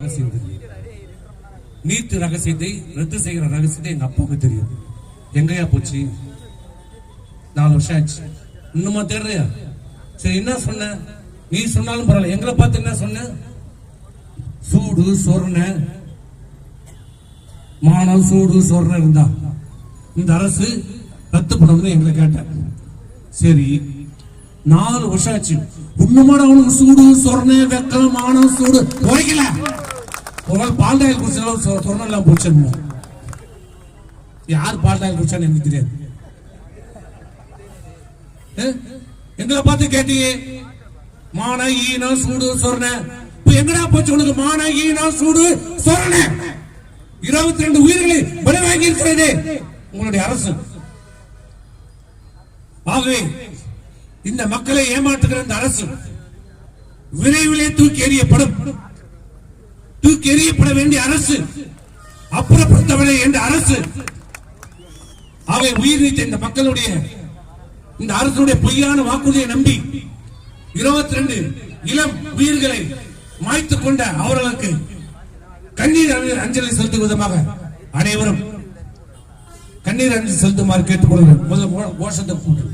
ரகசியம் தெரியும். நீத்து ரகசியத்தை ரத்து செய்கிற ரகசியத்தை எங்க அப்பாவுக்கு தெரியும். எங்கயா போச்சு? நாலு வருஷம் ஆச்சு. இன்னுமா தேடுறியா? சரி என்ன சொன்ன? நீ சொன்னாலும் பரவாயில்ல. எங்களை பார்த்து என்ன சொன்ன? சூடு சொர்ண. மானம் சூடு சொர்ண இருந்தா. இந்த அரசு ரத்து பண்ணணும்னு எங்களை கேட்டேன். சரி நாலு வருஷம் ஆச்சு. இன்னுமாட அவனுக்கு சூடு சொர்ண வெக்கம் மானம் சூடு. குறைக்கல ஒரு நாள் பால் டாயில் குடிச்சாலும் சொ- சொர்ணம் எல்லாம் யார் பால் டாயில் குடிச்சான்னு எனக்கு தெரியாது. எங்களை பார்த்து கேட்டீங்க. மான ஈனம் சூடு சொர்ண. இப்ப எங்கடா போச்சு உனக்கு? மான ஈனம் சூடு சொர்ண. இருபத்தி ரெண்டு உயிர்களை பலி வாங்கி இருக்கிறது. உங்களுடைய அரசு. ஆகவே இந்த மக்களை ஏமாற்றுகிற இந்த அரசு விரைவிலே தூக்கி எறியப்படும். தூக்கி எறியப்பட வேண்டிய அரசு அப்புறப்படுத்தவில்லை என்ற அரசு. அவை உயிர் நீத்த இந்த மக்களுடைய இந்த அரசுடைய பொய்யான வாக்குறுதியை நம்பி இருபத்தி ரெண்டு இளம் உயிர்களை மாய்த்துக் கொண்ட அவர்களுக்கு கண்ணீர் அஞ்சலி- செலுத்தும் விதமாக அனைவரும் கண்ணீர் அஞ்சலி செலுத்துமாறு கேட்டுக்கொள்கிறேன். முதல் கோஷத்தை கூட்டு.